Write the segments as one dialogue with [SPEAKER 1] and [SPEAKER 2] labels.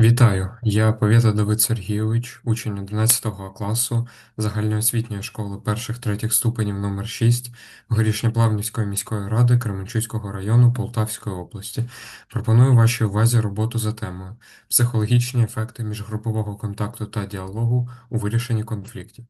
[SPEAKER 1] Вітаю, я Повєта Давид Сергійович, учень 11 класу загальноосвітньої школи перших-третіх ступенів номер 6 Горішньоплавнівської міської ради Кременчуцького району Полтавської області. Пропоную вашій увазі роботу за темою Психологічні ефекти міжгрупового контакту та діалогу у вирішенні конфліктів.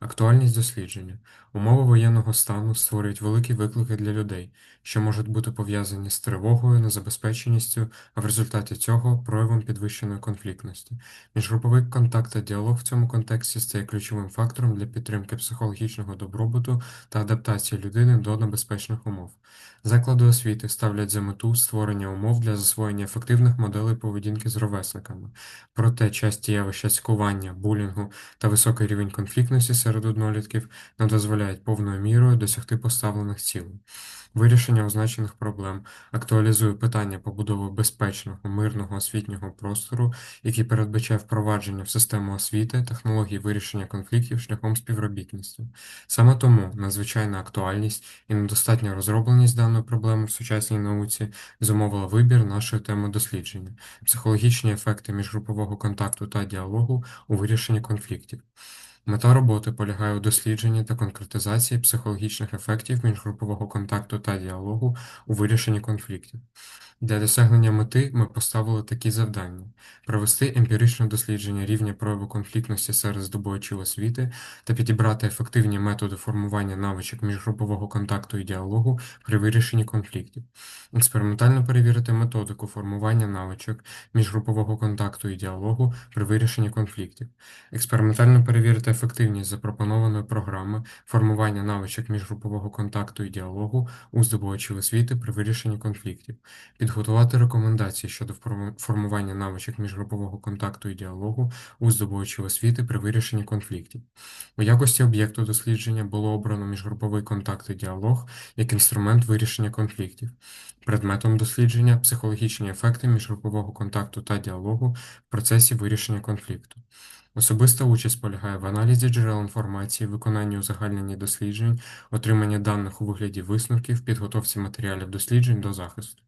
[SPEAKER 1] Актуальність дослідження. Умови воєнного стану створюють великі виклики для людей, що можуть бути пов'язані з тривогою, незабезпеченістю, а в результаті цього проявом підвищеної конфліктності. Міжгруповий контакт та діалог в цьому контексті стає ключовим фактором для підтримки психологічного добробуту та адаптації людини до небезпечних умов. Заклади освіти ставлять за мету створення умов для засвоєння ефективних моделей поведінки з ровесниками, проте часті явища цькування, булінгу та високий рівень конфліктності серед однолітків не дозволяють повною мірою досягти поставлених цілей. Вирішення означених проблем актуалізує питання побудови безпечного, мирного освітнього простору, який передбачає впровадження в систему освіти, технологій вирішення конфліктів шляхом співробітництва. Саме тому надзвичайна актуальність і недостатня розробленість даної проблеми в сучасній науці зумовила вибір нашої теми дослідження психологічні ефекти міжгрупового контакту та діалогу у вирішенні конфліктів. Мета роботи полягає у дослідженні та конкретизації психологічних ефектів міжгрупового контакту та діалогу у вирішенні конфліктів. Для досягнення мети ми поставили такі завдання: провести емпіричне дослідження рівня прояву конфліктності серед здобувачів освіти та підібрати ефективні методи формування навичок міжгрупового контакту і діалогу при вирішенні конфліктів, експериментально перевірити методику формування навичок міжгрупового контакту і діалогу при вирішенні конфліктів, експериментально перевірити ефективність запропонованої програми формування навичок міжгрупового контакту і діалогу у здобувачів освіти при вирішенні конфліктів, підготувати рекомендації щодо формування навичок міжгрупового контакту і діалогу у здобувачів освіти при вирішенні конфліктів. У якості об'єкту дослідження було обрано міжгруповий контакт і діалог як інструмент вирішення конфліктів. Предметом дослідження психологічні ефекти міжгрупового контакту та діалогу в процесі вирішення конфлікту. Особиста участь полягає в аналізі джерел інформації, виконанні узагальнення досліджень, отримання даних у вигляді висновків, підготовці матеріалів досліджень до захисту.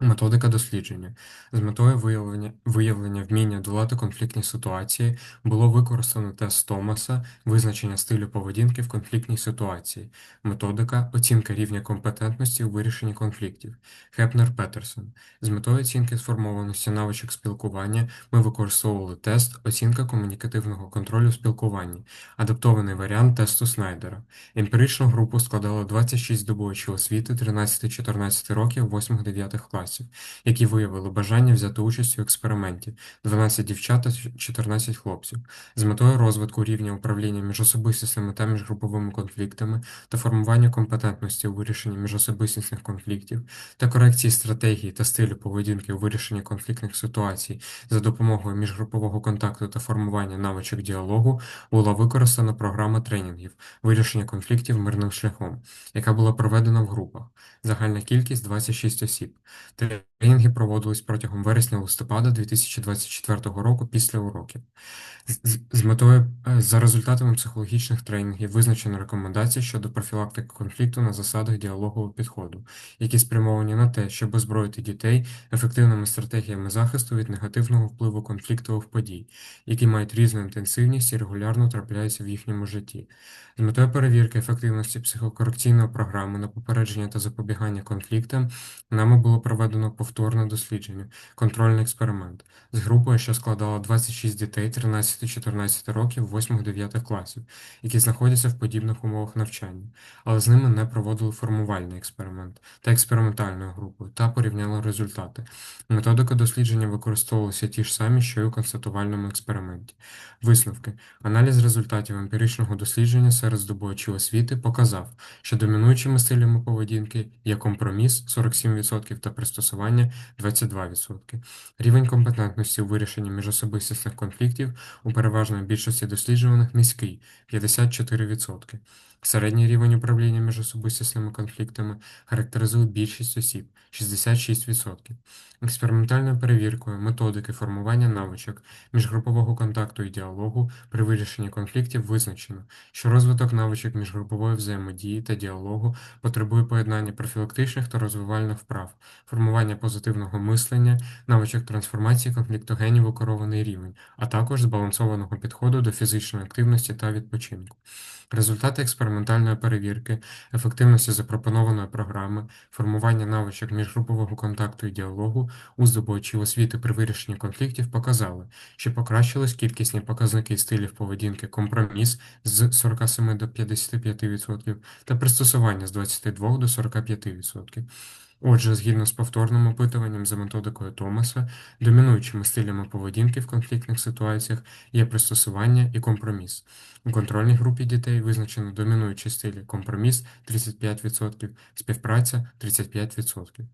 [SPEAKER 1] Методика дослідження з метою виявлення виявлення вміння долати конфліктні ситуації було використано тест Томаса, визначення стилю поведінки в конфліктній ситуації, методика оцінка рівня компетентності у вирішенні конфліктів. Хепнер Петерсон. З метою оцінки сформованості навичок спілкування ми використовували тест оцінка комунікативного контролю в спілкуванні, адаптований варіант тесту Снайдера. Емпіричну групу складало 26 здобувачів освіти 13-14 років 8-9 класів класів, які виявили бажання взяти участь у експерименті 12 дівчат та 14 хлопців, з метою розвитку рівня управління міжособистісними та міжгруповими конфліктами та формування компетентності у вирішенні міжособистісних конфліктів та корекції стратегії та стилю поведінки у вирішенні конфліктних ситуацій за допомогою міжгрупового контакту та формування навичок діалогу була використана програма тренінгів вирішення конфліктів мирним шляхом, яка була проведена в групах. Загальна кількість 26 осіб. Тренінги проводились протягом вересня-листопада 2024 року після уроків. З, з метою е, за результатами психологічних тренінгів визначено рекомендації щодо профілактики конфлікту на засадах діалогового підходу, які спрямовані на те, щоб озброїти дітей ефективними стратегіями захисту від негативного впливу конфліктових подій, які мають різну інтенсивність і регулярно трапляються в їхньому житті. З метою перевірки ефективності психокорекційної програми на попередження та запобігання конфліктам нами було проведено повторне дослідження, контрольний експеримент з групою, що складала 26 дітей 13-14 років 8-9 класів, які знаходяться в подібних умовах навчання, але з ними не проводили формувальний експеримент та експериментальною групою та порівняли результати. Методика дослідження використовувалася ті ж самі, що й у констатувальному експерименті. Висновки. Аналіз результатів емпіричного дослідження серед здобувачів освіти показав, що домінуючими стилями поведінки є компроміс 47% та пристосування 22%. Рівень компетентності у вирішенні міжособистісних конфліктів у переважної більшості досліджуваних низький 54%. Середній рівень управління міжособистісними конфліктами характеризує більшість осіб 66%. Експериментальною перевіркою методики формування навичок міжгрупового контакту і діалогу при вирішенні конфліктів визначено, що розвиток навичок міжгрупової взаємодії та діалогу потребує поєднання профілактичних та розвивальних вправ, формування позитивного мислення, навичок трансформації конфліктогенів у керований рівень, а також збалансованого підходу до фізичної активності та відпочинку. Результати експериментальної перевірки, ефективності запропонованої програми, формування навичок міжгрупового контакту і діалогу у здобувачі освіти при вирішенні конфліктів показали, що покращились кількісні показники стилів поведінки компроміс з 47 до 55% та пристосування з 22 до 45%. Отже, згідно з повторним опитуванням за методикою Томаса, домінуючими стилями поведінки в конфліктних ситуаціях є пристосування і компроміс. У контрольній групі дітей визначено домінуючі стилі компроміс 35%, співпраця 35%.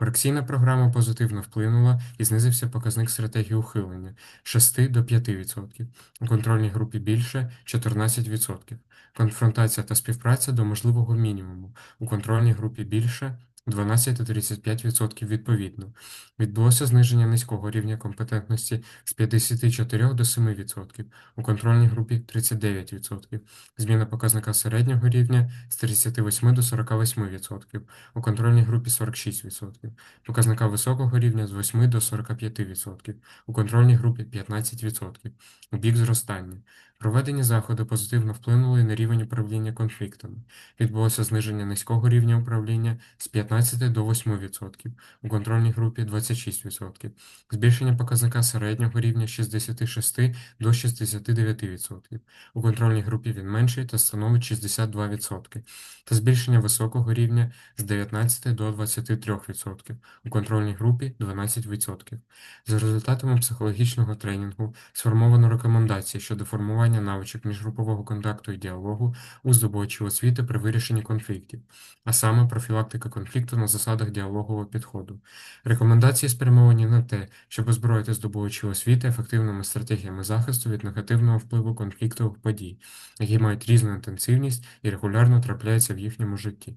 [SPEAKER 1] Корекційна програма позитивно вплинула і знизився показник стратегії ухилення 6 до 5%, у контрольній групі більше 14%, конфронтація та співпраця до можливого мінімуму, у контрольній групі більше 12 та 35% відповідно. Відбулося зниження низького рівня компетентності з 54 до 7%, у контрольній групі 39%, зміна показника середнього рівня з 38 до 48%, у контрольній групі 46%, показника високого рівня з 8 до 45%, у контрольній групі 15%, у бік зростання. Проведені заходи позитивно вплинули на рівень управління конфліктами. Відбулося зниження низького рівня управління з 15 до 8%, у контрольній групі 26%, збільшення показника середнього рівня з 66 до 69%, у контрольній групі він менший та становить 62%, та збільшення високого рівня з 19 до 23%, у контрольній групі 12%. За результатами психологічного тренінгу сформовано рекомендації щодо формування навичок міжгрупового контакту і діалогу у здобувачів освіти при вирішенні конфліктів, а саме профілактика конфлікту на засадах діалогового підходу. Рекомендації спрямовані на те, щоб озброїти здобувачі освіти ефективними стратегіями захисту від негативного впливу конфліктових подій, які мають різну інтенсивність і регулярно трапляються в їхньому житті.